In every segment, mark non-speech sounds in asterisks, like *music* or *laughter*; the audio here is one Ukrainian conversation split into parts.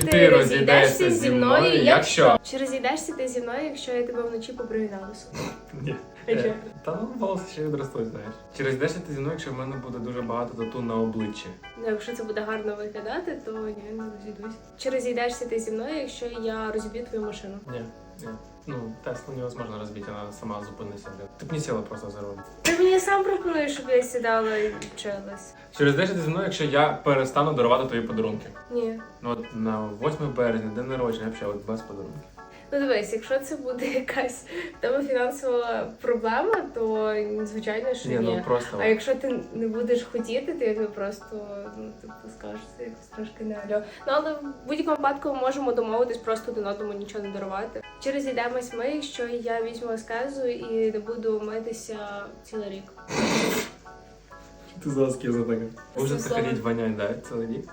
Чи ти розійдешся зі мною, якщо? Чи розійдешся ти зі мною, якщо я тебе вночі побрию на лису? *laughs* Ні. Е, Та ну волоси ще відростуть, знаєш. Чи розійдешся ти зі мною, якщо в мене буде дуже багато тату на обличчі? Ну, якщо це буде гарно виглядати, то ні, не розійдусь. Чи розійдешся ти зі мною, якщо я розіб'ю твою машину? Ні. Ну, Теслу невозможно розбити, вона сама зупиниться. Ти б не сіла просто за руль. Ти мені сам пропонуєш, щоб я сідала і вчилась. Чи розійдешся ти зі мною, якщо я перестану дарувати твої подарунки? Ні. Ну от на 8 березня, день народження, взагалі, от без подарунків. Ну дивись, якщо це буде *laughs* якась тебе фінансова проблема, то звичайно, що ні. Ні, ну просто. А якщо ти не будеш хотіти, ти якби просто ну типу скажеш це якось трошки не альо. Ну але в будь-якому випадку ми можемо домовитись просто один одному нічого не дарувати. Чи розійдемось ми, якщо я візьму аскезу і не буду митися цілий рік? Ти за за таке. Може Це слово. да, цілий рік?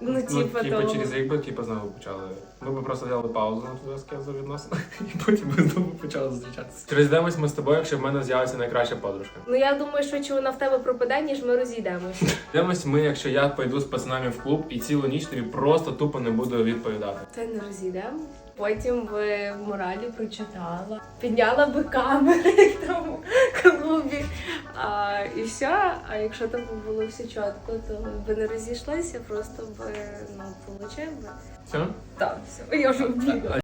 Ну, типа, типа того. через рік би типа знову почали. Ми б просто взяли паузу на зв'язки за відносини, *laughs* і потім ми знову почали зустрічатися. Чи розійдемось ми з тобою, якщо в мене з'явиться найкраща подружка? Ну я думаю, швидше вона в тебе пропаде, ніж ми розійдемось. *laughs* Йдемось ми, якщо я пойду з пацанами в клуб і цілу ніч тобі просто тупо не буду відповідати. Це не розійдемо. Потім би в моралі прочитала, підняла би камери *laughs* тому. А, і все. А якщо там було все чітко, то би не розійшлися, просто би ну, получив би. Все? Так, все, я вже вбігла.